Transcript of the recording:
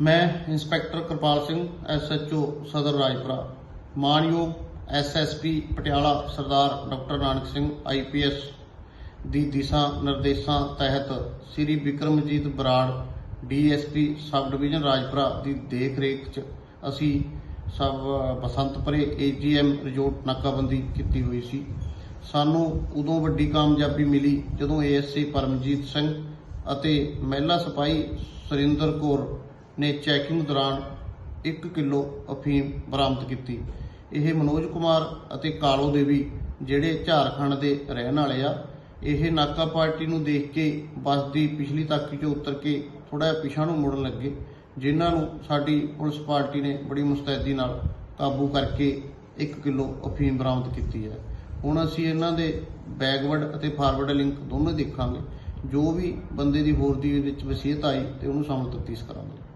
ਮੈਂ inspector Kirpal Singh SHO ਸਦਰ ਰਾਜਪੁਰਾ। ਮਾਨਯੋਗ SSP Patiala Sardar doctor Nanak Singh IPS ਦੀ ਦਿਸ਼ਾ ਨਿਰਦੇਸ਼ਾਂ ਤਹਿਤ Shri Vikramjit Brar DSP sub division Rajpura ਦੀ ਦੇਖ ਰੇਖ 'ਚ ਅਸੀਂ ਸਭ ਬਸੰਤਪੁਰੇ ਏਜੀਐਮ ਰਿਜ਼ੋਰਟ ਨਾਕਾਬੰਦੀ ਕੀਤੀ ਹੋਈ ਸੀ। ਸਾਨੂੰ ਉਦੋਂ ਵੱਡੀ ਕਾਮਯਾਬੀ ਮਿਲੀ ਜਦੋਂ ਏਐਸਸੀ ਪਰਮਜੀਤ ਸਿੰਘ ਅਤੇ ਮਹਿਲਾ ਸਿਪਾਹੀ ਸੁਰਿੰਦਰ ਕੌਰ ਨੇ ਚੈਕਿੰਗ ਦੌਰਾਨ 1 ਕਿਲੋ ਅਫੀਮ ਬਰਾਮਦ ਕੀਤੀ। ਇਹ ਮਨੋਜ ਕੁਮਾਰ ਅਤੇ ਕਾਲੋ ਦੇਵੀ, ਜਿਹੜੇ ਝਾਰਖੰਡ ਦੇ ਰਹਿਣ ਵਾਲੇ ਆ, ਇਹ ਨਾਕਾ ਪਾਰਟੀ ਨੂੰ ਦੇਖ ਕੇ ਬੱਸ ਦੀ ਪਿਛਲੀ ਤਾਕੀ 'ਚੋਂ ਉਤਰ ਕੇ ਥੋੜਾ ਪਿਛਾਂ ਨੂੰ ਮੁੜਨ ਲੱਗੇ, ਜਿਨ੍ਹਾਂ ਨੂੰ ਸਾਡੀ ਪੁਲਿਸ ਪਾਰਟੀ ਨੇ ਬੜੀ ਮੁਸਤੈਦੀ ਨਾਲ ਕਾਬੂ ਕਰਕੇ 1 ਕਿਲੋ ਅਫੀਮ ਬਰਾਮਦ ਕੀਤੀ ਹੈ। ਹੁਣ ਅਸੀਂ ਇਹਨਾਂ ਦੇ ਬੈਕਵਰਡ ਅਤੇ ਫਾਰਵਰਡ ਲਿੰਕ ਦੋਨੋਂ ਦੇਖਾਂਗੇ। ਜੋ ਵੀ ਬੰਦੇ ਦੀ ਹੋਰ ਦੀ ਵਿੱਚ ਵਸੀਅਤ ਆਈ ਤੇ ਉਹਨੂੰ ਸ਼ਾਮਲ ਤਫਤੀਸ਼ ਕਰਾਂਗੇ।